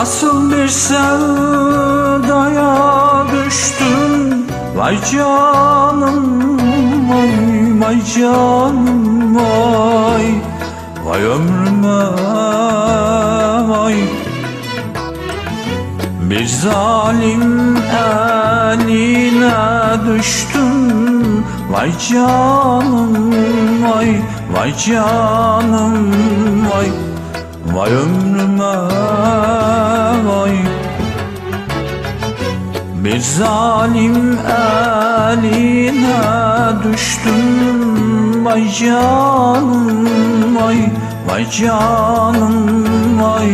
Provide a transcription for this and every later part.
Nasıl bir sevdaya düştün Vay canım vay vay canım vay. Vay ömrüme vay. Bir zalim eline düştün Vay canım vay vay canım vay. Vay ömrüme Bir zalim eline düştüm Vay canım vay Vay canım vay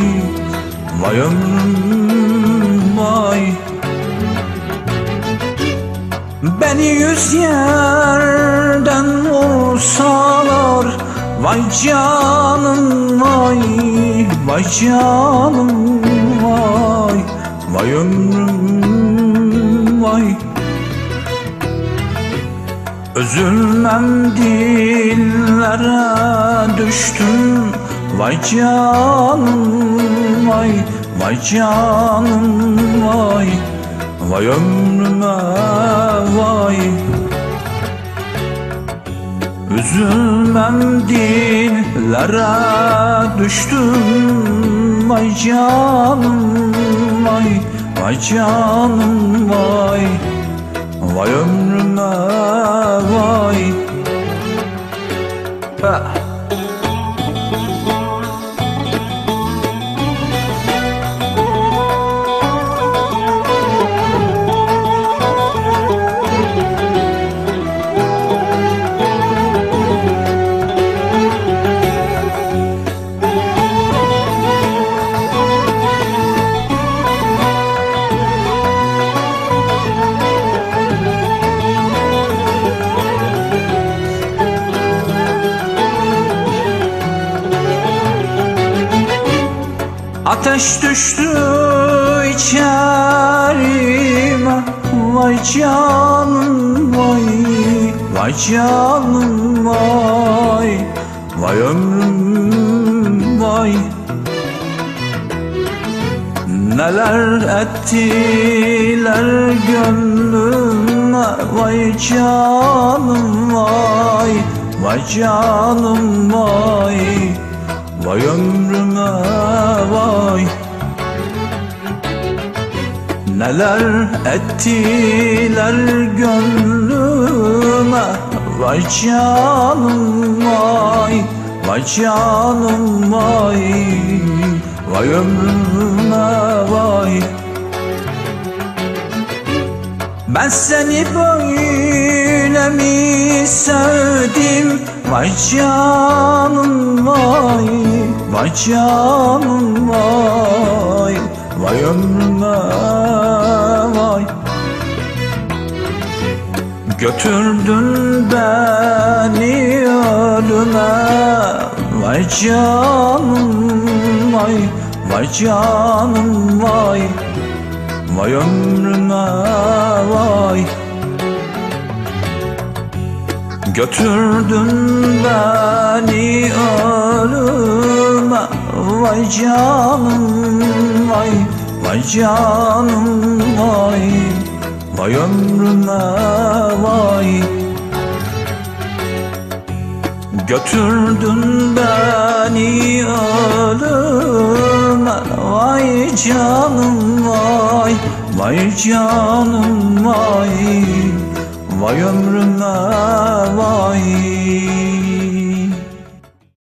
Vay ömrüm vay. Beni yüz yerden vursalar Vay canım vay Vay canım vay Vay ömrüm vay Üzülmem dillere düştüm. Vay canım vay Vay canım vay Vay ömrüme vay. Üzülmem dillere düştüm. Vay canım vay Vay canım vay Vay ömrüme vay Ha. Ateş düştü içerime Vay canım vay. Vay canım vay. Vay ömrüm vay. Neler ettiler gönlüme? Vay canım vay. Vay canım vay. Vay ömrüme Neler ettiler gönlüme? Vay canım vay Vay canım vay. Vay ömrüme vay. Ben seni böyle mi sevdim? Vay canım vay Vay canım vay. Vay ömrüme Götürdün beni ölüme Vay canım vay Vay canım vay. Vay ömrüme vay. Götürdün beni ölüme Vay canım vay Vay canım vay Vay ömrüme vay. Götürdün beni ölüme Vay canım vay Vay canım vay. Vay ömrüme